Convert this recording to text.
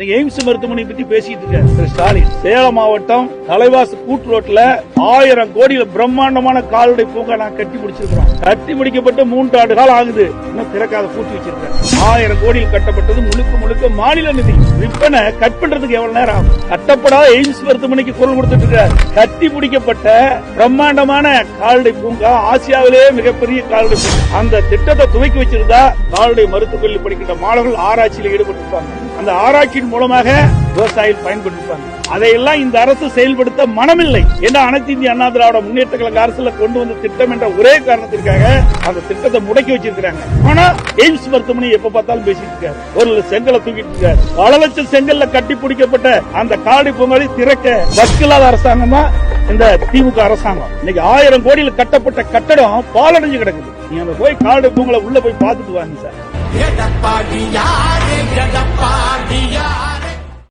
நீங்க எய்ம்ஸ் மருத்துவமனை பத்தி பேசிட்டு இருக்க ஸ்டாலின். சேலம் மாவட்டம் தலைவாசு கூட்டு ரோட்ல ஆயிரம் கோடியில பிரம்மாண்டமான கால்நடை பூங்கா நான் கட்டி முடிச்சிருக்கிறோம். கட்டி முடிக்கப்பட்டு மூன்று ஆண்டு காலம் ஆகுது. இன்னும் திறக்காத பூட்டி வச்சிருக்கேன் ஆயிரம் கோடியில் கட்டப்பட்டது முழுக்க முழுக்க மாநில நிதி. விற்பனை கட் பண்றதுக்கு எவ்வளவு நேரம் ஆகும்? கட்டப்படாத எய்ம்ஸ் மருத்துவமனைக்கு குரல் கொடுத்துட்டு இருக்காரு கட்டி முடிக்கப்பட்ட பிரம்மாண்டமான கால்நடை பூங்கா ஆசியாவிலேயே மிகப்பெரிய கால்நடை பூங்கா. அந்த திட்டத்தை துவக்கி வச்சிருந்தா கால்நடை மருத்துவக் கல்லூரி படிக்கின்ற மாணவர்கள் ஆராய்ச்சியில் ஈடுபட்டிருப்பாங்க. அந்த ஆராய்ச்சியின் மூலமாக விவசாயிகள் பயன்படுத்திப்பாங்க. அதையெல்லாம் இந்த அரசு செயல்படுத்த மனமில்லை. ஏன்னா அனைத்து இந்திய அண்ணா திராவிட முன்னேற்ற கழக அரசுல கொண்டு வந்த திட்டம் என்ற ஒரே காரணத்திற்காக அந்த திட்டத்தை முடக்கி வச்சிருக்காங்க ஆனா எய்ம்ஸ் மருத்துவமனை எப்ப பார்த்தாலும் பேசிட்டு இருக்காரு. ஒரு செங்கலை தூக்கிட்டு இருக்காரு. பல லட்சம் செங்கல்ல கட்டி பிடிக்கப்பட்ட அந்த காலடி பொங்கலை திறக்க வக்கில்லாத அரசாங்கம் தான் இந்த திமுக அரசாங்கம். இன்னைக்கு ஆயிரம் கோடியில் கட்டப்பட்ட கட்டடம் பாலடைஞ்சு கிடக்குது. நீங்க போய் காலடி பொங்கலை உள்ள போய் பார்த்துட்டு வாங்க சார். எடப்பாடி யாரு எடப்பாடி